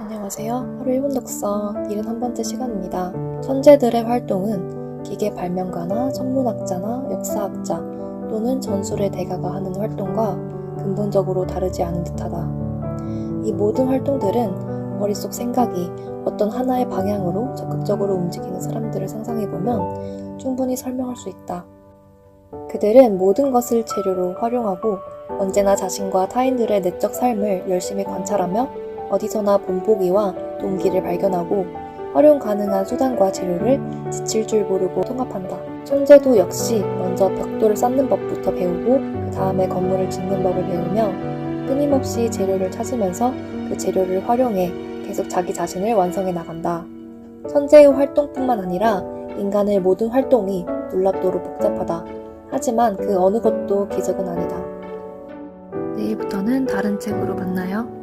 안녕하세요. 하루 1분 독서 71번째 시간입니다. 천재들의 활동은 기계 발명가나 천문학자나 역사학자 또는 전술의 대가가 하는 활동과 근본적으로 다르지 않은 듯하다. 이 모든 활동들은 머릿속 생각이 어떤 하나의 방향으로 적극적으로 움직이는 사람들을 상상해보면 충분히 설명할 수 있다. 그들은 모든 것을 재료로 활용하고 언제나 자신과 타인들의 내적 삶을 열심히 관찰하며 어디서나 본보기와 동기를 발견하고 활용 가능한 수단과 재료를 지칠 줄 모르고 통합한다. 천재도 역시 먼저 벽돌을 쌓는 법부터 배우고 그 다음에 건물을 짓는 법을 배우며 끊임없이 재료를 찾으면서 그 재료를 활용해 계속 자기 자신을 완성해 나간다. 천재의 활동뿐만 아니라 인간의 모든 활동이 놀랍도록 복잡하다. 하지만 그 어느 것도 기적은 아니다. 내일부터는 다른 책으로 만나요.